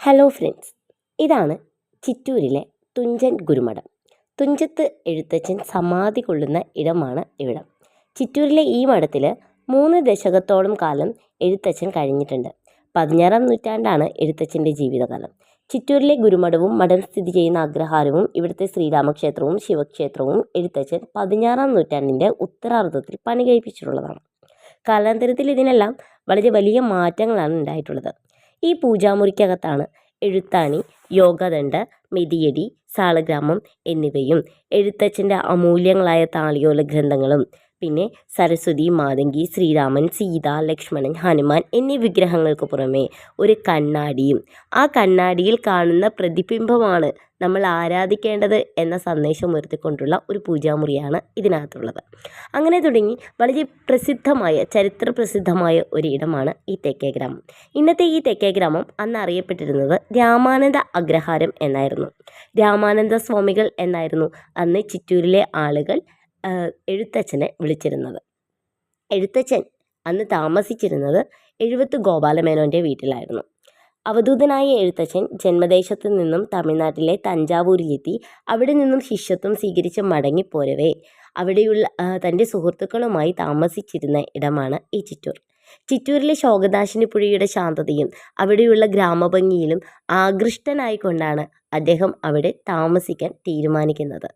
Hello friends ഇതാണ് ചിറ്റൂരിലെ തുഞ്ചൻ ഗുരുമഠം. തുഞ്ചത്ത് എഴുത്തച്ഛൻ സമാധി കൊള്ളുന്ന ഇടമാണ് ഇവിടം. ചിറ്റൂരിലെ ഈ മഠത്തിൽ മൂന്ന് ദശകത്തോളം കാലം എഴുത്തച്ഛൻ കഴിഞ്ഞിട്ടുണ്ട്. പതിനാറാം നൂറ്റാണ്ടാണ് എഴുത്തച്ഛന്റെ ജീവിതകാലം. ചിറ്റൂരിലെ ഗുരുമഠവും മഠം സ്ഥിതി ചെയ്യുന്ന അഗ്രഹാരവും ഇവിടുത്തെ ശ്രീരാമക്ഷേത്രവും ശിവക്ഷേത്രവും എഴുത്തച്ഛൻ പതിനാറാം നൂറ്റാണ്ടിന്റെ ഉത്തരാർദ്ധത്തിൽ പണി കഴിപ്പിച്ചിട്ടുള്ളതാണ് കാലാന്തരത്തിൽ ഇതിനെല്ലാം വളരെ വലിയ മാറ്റങ്ങളാണ് ഉണ്ടായിട്ടുള്ളത്. ഈ പൂജാമുറിക്കകത്താണ് എഴുത്താണി യോഗദണ്ഡ് മെതിയടി സാളഗ്രാമം എന്നിവയും എഴുത്തച്ഛന്റെ അമൂല്യങ്ങളായ താളിയോല ഗ്രന്ഥങ്ങളും പിന്നെ സരസ്വതി മാതങ്കി ശ്രീരാമൻ സീത ലക്ഷ്മണൻ ഹനുമാൻ എന്നീ വിഗ്രഹങ്ങൾക്ക് പുറമെ ഒരു കണ്ണാടിയും ആ കണ്ണാടിയിൽ കാണുന്ന പ്രതിബിംബമാണ് നമ്മൾ ആരാധിക്കേണ്ടത് എന്ന സന്ദേശം ഉയർത്തിക്കൊണ്ടുള്ള ഒരു പൂജാമുറിയാണ് ഇതിനകത്തുള്ളത്. അങ്ങനെ തുടങ്ങി വളരെ പ്രസിദ്ധമായ ചരിത്ര പ്രസിദ്ധമായ ഒരു ഇടമാണ് ഈ തെക്കേ ഗ്രാമം. ഇന്നത്തെ ഈ തെക്കേ ഗ്രാമം അന്ന് അറിയപ്പെട്ടിരുന്നത് രാമാനന്ദ അഗ്രഹാരം എന്നായിരുന്നു. രാമാനന്ദ സ്വാമികൾ എന്നായിരുന്നു അന്ന് ചിറ്റൂരിലെ ആളുകൾ എഴുത്തച്ഛനെ വിളിച്ചിരുന്നത്. എഴുത്തച്ഛൻ അന്ന് താമസിച്ചിരുന്നത് എഴുപത്ത് ഗോപാലമേനോന്റെ വീട്ടിലായിരുന്നു. അവധൂതനായ എഴുത്തച്ഛൻ ജന്മദേശത്തു നിന്നും തമിഴ്നാട്ടിലെ തഞ്ചാവൂരിലെത്തി അവിടെ നിന്നും ശിഷ്യത്വം സ്വീകരിച്ച് മടങ്ങിപ്പോരവേ. അവിടെയുള്ള തന്റെ സുഹൃത്തുക്കളുമായി താമസിച്ചിരുന്ന ഇടമാണ് ഈ ചിറ്റൂർ. ചിറ്റൂരിലെ ശോകദാശിനി പുഴയുടെ ശാന്തതയും അവിടെയുള്ള ഗ്രാമഭംഗിയിലും ആകൃഷ്ടനായിക്കൊണ്ടാണ് അദ്ദേഹം അവിടെ താമസിക്കാൻ തീരുമാനിക്കുന്നത്.